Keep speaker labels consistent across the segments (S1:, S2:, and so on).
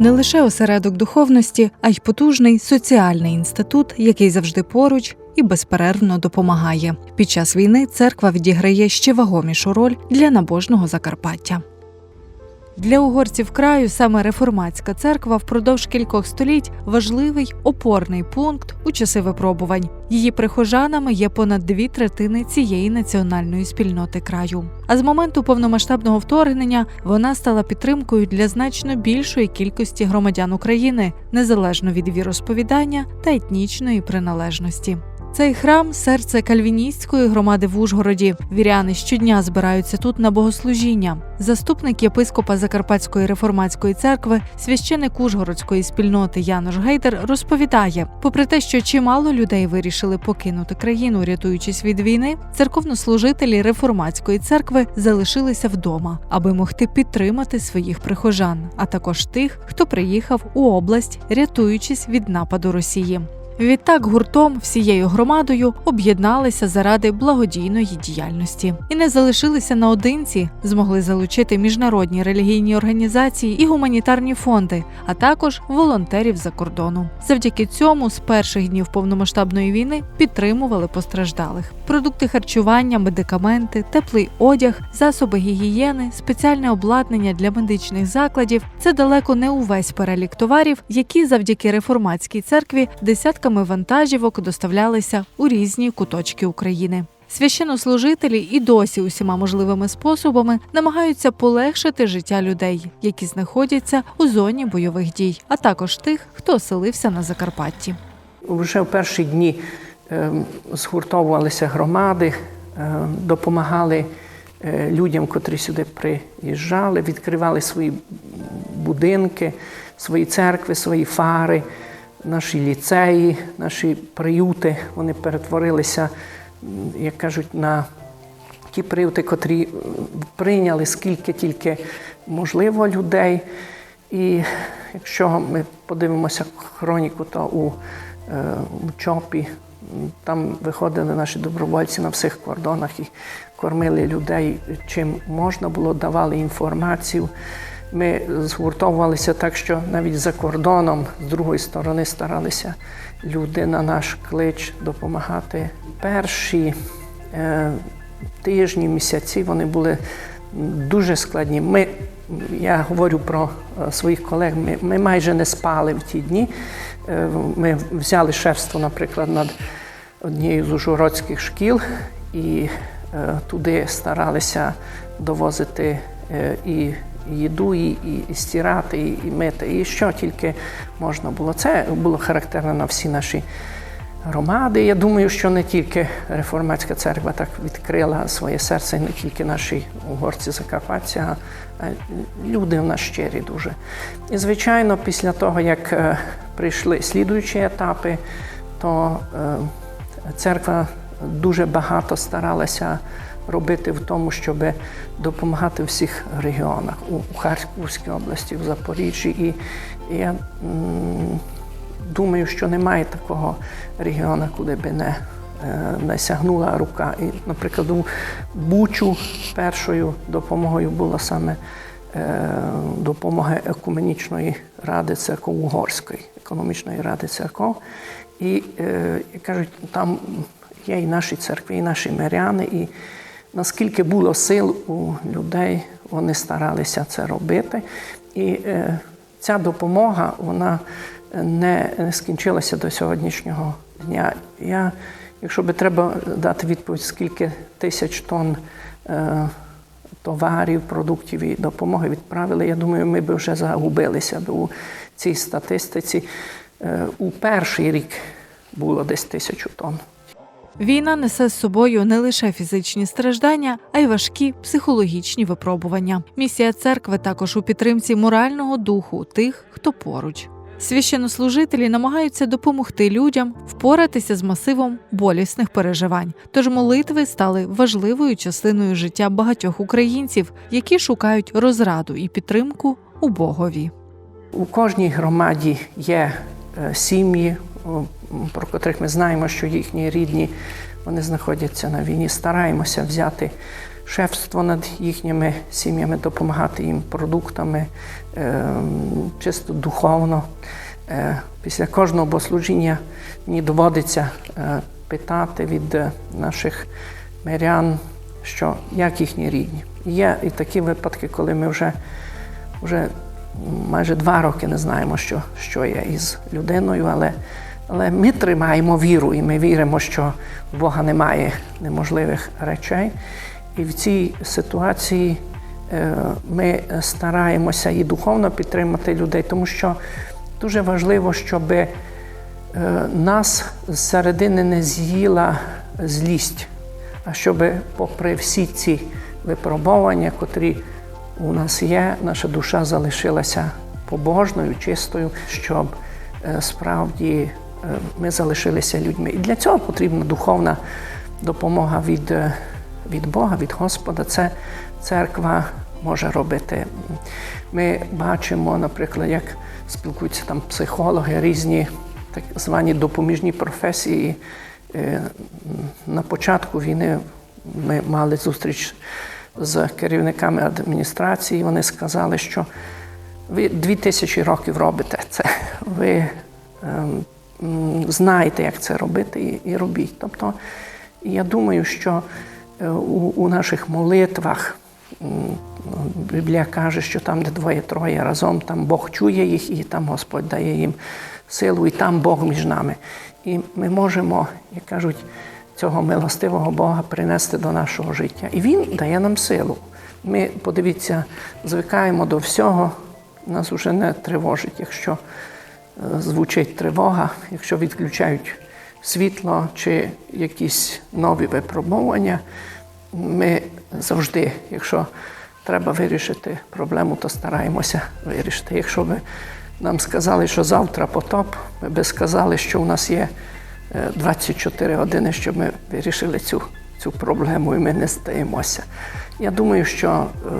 S1: не лише осередок духовності, а й потужний соціальний інститут, який завжди поруч і безперервно допомагає. Під час війни церква відіграє ще вагомішу роль для набожного Закарпаття. Для угорців краю саме реформатська церква впродовж кількох століть важливий опорний пункт у часи випробувань. Її прихожанами є понад дві третини цієї національної спільноти краю. А з моменту повномасштабного вторгнення вона стала підтримкою для значно більшої кількості громадян України, незалежно від віросповідання та етнічної приналежності. Цей храм серце кальвіністської громади в Ужгороді. Віряни щодня збираються тут на богослужіння. Заступник єпископа Закарпатської реформатської церкви, священик Ужгородської спільноти Янош Гейдер розповідає: попри те, що чимало людей вирішили покинути країну, рятуючись від війни, церковнослужителі реформатської церкви залишилися вдома, аби могти підтримати своїх прихожан, а також тих, хто приїхав у область, рятуючись від нападу Росії. Відтак гуртом всією громадою об'єдналися заради благодійної діяльності і не залишилися наодинці, змогли залучити міжнародні релігійні організації і гуманітарні фонди, а також волонтерів за кордону. Завдяки цьому з перших днів повномасштабної війни підтримували постраждалих. Продукти харчування, медикаменти, теплий одяг, засоби гігієни, спеціальне обладнання для медичних закладів це далеко не увесь перелік товарів, які завдяки реформатській церкві десятками вантажівок доставлялися у різні куточки України. Священнослужителі і досі усіма можливими способами намагаються полегшити життя людей, які знаходяться у зоні бойових дій, а також тих, хто оселився на Закарпатті.
S2: Вже в перші дні е, згуртовувалися громади, е, допомагали е, людям, котрі сюди приїжджали, відкривали свої будинки, свої церкви, свої фари, наші ліцеї, наші приюти. Вони перетворилися, як кажуть, на ті приюти, котрі прийняли скільки тільки можливо людей. І якщо ми подивимося хроніку, то у, е, у Чопі там виходили наші добровольці на всіх кордонах і кормили людей, чим можна було, давали інформацію. Ми згуртовувалися так, що навіть за кордоном з другої сторони старалися люди на наш клич допомагати. Перші е, тижні, місяці вони були дуже складні. Ми, я говорю про е, своїх колег, ми, ми майже не спали в ті дні. Е, Ми взяли шефство, наприклад, над однією з ужгородських шкіл і е, туди старалися довозити е, і їду, і, і, і стирати, і, і мити, і що тільки можна було. Це було характерно на всі наші громади. Я думаю, що не тільки реформатська церква так відкрила своє серце, і не тільки наші угорці Закарпаття, а люди в нас щирі дуже. І, звичайно, після того, як е, прийшли слідуючі етапи, то е, церква дуже багато старалася робити в тому, щоб допомагати в всіх регіонах у Харківській області, в Запоріжжі. І, я думаю, що немає такого регіону, куди би не, е, не сягнула рука. І, наприклад, у Бучу першою допомогою була саме е, допомога екуменічної ради церков Угорської, економічної ради церков. І е, кажуть, там є і наші церкви, і наші миряни, і наскільки було сил у людей, вони старалися це робити. І е, ця допомога, вона не, не скінчилася до сьогоднішнього дня. Я, якщо би треба дати відповідь, скільки тисяч тонн е, товарів, продуктів і допомоги відправили, я думаю, ми б вже загубилися б у цій статистиці. Е, у перший рік було десь тисячу тонн.
S1: Війна несе з собою не лише фізичні страждання, а й важкі психологічні випробування. Місія церкви також у підтримці морального духу тих, хто поруч. Священнослужителі намагаються допомогти людям впоратися з масивом болісних переживань. Тож молитви стали важливою частиною життя багатьох українців, які шукають розраду і підтримку у Богові.
S2: У кожній громаді є е, сім'ї, про котрих ми знаємо, що їхні рідні вони знаходяться на війні. Стараємося взяти шефство над їхніми сім'ями, допомагати їм продуктами, е, чисто духовно. Е, Після кожного богослужіння мені доводиться е, питати від наших мирян, що як їхні рідні. Є і такі випадки, коли ми вже, вже майже два роки не знаємо, що, що є із людиною, але, але ми тримаємо віру, і ми віримо, що в Бога немає неможливих речей. І в цій ситуації е, ми стараємося і духовно підтримати людей, тому що дуже важливо, щоб е, нас зсередини не з'їла злість, а щоб, попри всі ці випробування, котрі у нас є, наша душа залишилася побожною, чистою, щоб е, справді ми залишилися людьми. І для цього потрібна духовна допомога від, е, від Бога, від Господа. Це церква може робити. Ми бачимо, наприклад, як спілкуються там психологи, різні так звані допоміжні професії. Е, На початку війни ми мали зустріч з керівниками адміністрації. Вони сказали, що ви дві тисячі років робите це. Ви ем, знаєте, як це робити, і, робіть. Тобто, я думаю, що е, у, наших молитвах Біблія каже, що там, де двоє-троє разом, там Бог чує їх, і там Господь дає їм силу, і там Бог між нами. І ми можемо, як кажуть, цього милостивого Бога принести до нашого життя. І Він дає нам силу. Ми, подивіться, звикаємо до всього, нас вже не тривожить, якщо звучить тривога, якщо відключають світло чи якісь нові випробування, ми завжди, якщо треба вирішити проблему, то стараємося вирішити. Якщо би нам сказали, що завтра потоп, ми би сказали, що у нас є е, 24 години, щоб ми вирішили цю, цю проблему, і ми не стаємося. Я думаю, що е,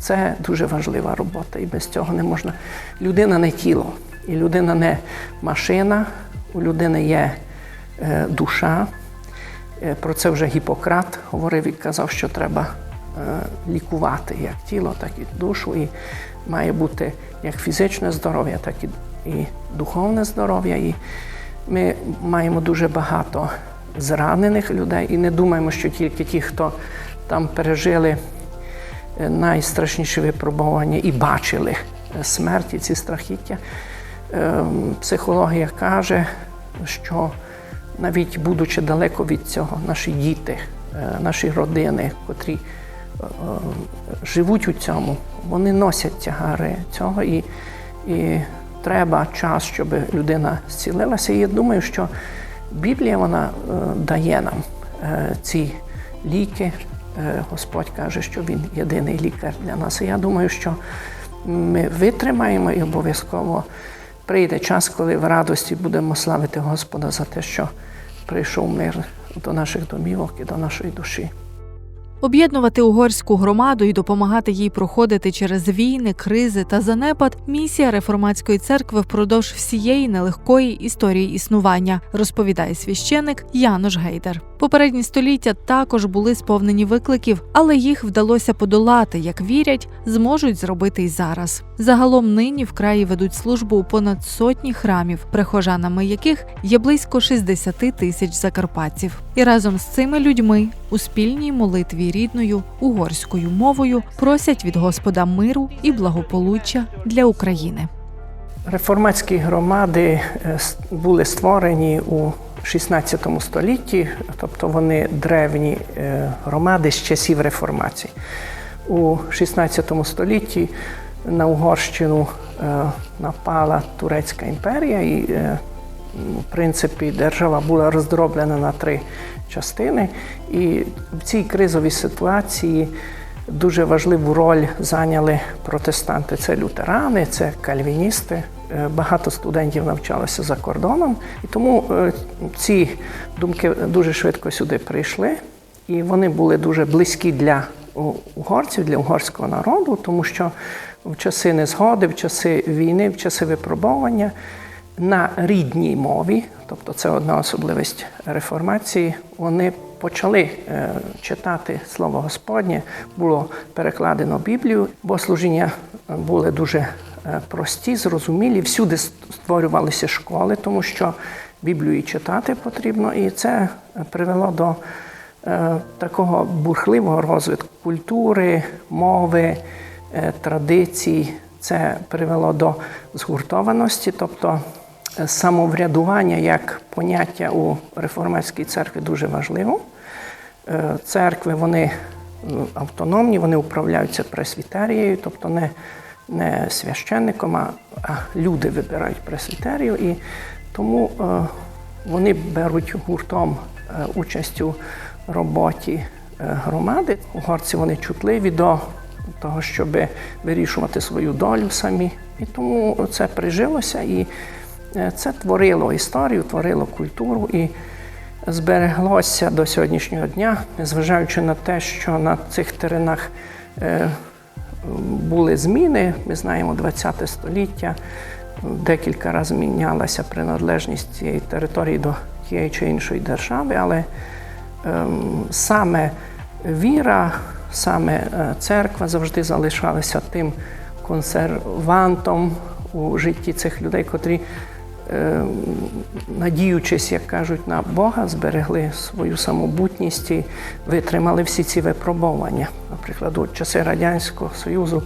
S2: це дуже важлива робота, і без цього не можна. Людина не тіло, і людина не машина, у людини є е, душа. Е, Про це вже Гіппократ говорив і казав, що треба е, лікувати як тіло, так і душу. І має бути як фізичне здоров'я, так і, і духовне здоров'я. І ми маємо дуже багато зранених людей і не думаємо, що тільки ті, хто там пережили найстрашніші випробування і бачили е, смерті, ці страхіття. Ем, Психологія каже, що навіть будучи далеко від цього, наші діти, е, наші родини, котрі е, е, живуть у цьому, вони носять тягари цього, і, і треба час, щоб людина зцілилася. І я думаю, що Біблія вона дає нам ці ліки. Господь каже, що Він єдиний лікар для нас. І я думаю, що ми витримаємо і обов'язково прийде час, коли в радості будемо славити Господа за те, що прийшов мир до наших домівок і до нашої душі.
S1: Об'єднувати угорську громаду і допомагати їй проходити через війни, кризи та занепад місія реформатської церкви впродовж всієї нелегкої історії існування, розповідає священик Янош Гейдер. Попередні століття також були сповнені викликів, але їх вдалося подолати, як вірять, зможуть зробити й зараз. Загалом нині в краї ведуть службу у понад сотні храмів, прихожанами яких є близько 60 тисяч закарпатців. І разом з цими людьми у спільній молитві рідною угорською мовою просять від Господа миру і благополуччя для України.
S2: Реформатські громади е, були створені у 16 столітті, тобто вони древні е, громади з часів реформації. У 16 столітті на Угорщину е, напала Турецька імперія, і в принципі держава була роздроблена на три частини. І в цій кризовій ситуації дуже важливу роль зайняли протестанти. Це лютерани, це кальвіністи. Е, Багато студентів навчалося за кордоном, і тому е, ці думки дуже швидко сюди прийшли, і вони були дуже близькі для угорців, для угорського народу, тому що в часи незгоди, в часи війни, в часи випробування на рідній мові, тобто це одна особливість реформації. Вони почали е, читати Слово Господнє, було перекладено Біблію, бо служіння були дуже е, прості, зрозумілі. Всюди створювалися школи, тому що Біблію читати потрібно, і це привело до е, такого бурхливого розвитку культури, мови, традицій. Це привело до згуртованості, тобто самоврядування як поняття у реформатській церкві дуже важливо. Е, Церкви вони автономні, вони управляються пресвітерією, тобто не, не священником, а, люди вибирають пресвітерію. І тому е, вони беруть гуртом е, участь у роботі громади. Угорці вони чутливі до того, щоб вирішувати свою долю самі. І тому це прижилося і це творило історію, творило культуру і збереглося до сьогоднішнього дня, незважаючи на те, що на цих теренах е, були зміни. Ми знаємо 20 століття, декілька разів мінялася приналежність цієї території до тієї чи іншої держави, але ем, саме віра, саме е, церква завжди залишалася тим консервантом у житті цих людей, котрі, е, надіючись, як кажуть, на Бога, зберегли свою самобутність і витримали всі ці випробування. Наприклад, у часи Радянського Союзу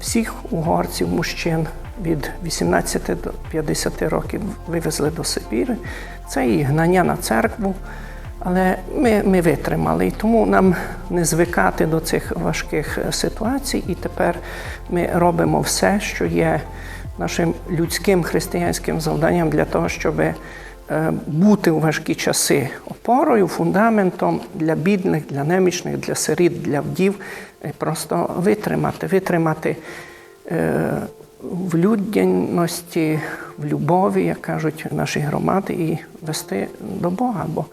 S2: всіх угорців, мужчин від 18 до 50 років вивезли до Сибіри. Це і гнання на церкву. Але ми, ми витримали, і тому нам не звикати до цих важких е, ситуацій. І тепер ми робимо все, що є нашим людським християнським завданням для того, щоб е, бути у важкі часи опорою, фундаментом для бідних, для немічних, для сиріт, для вдів, просто витримати, витримати е, в людяності, в любові, як кажуть наші громади, і вести до Бога. Бо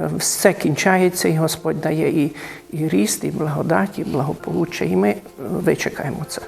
S2: е, все кінчається, і Господь дає і, і ріст, і благодать, і благополуччя, і ми вичекаємо це.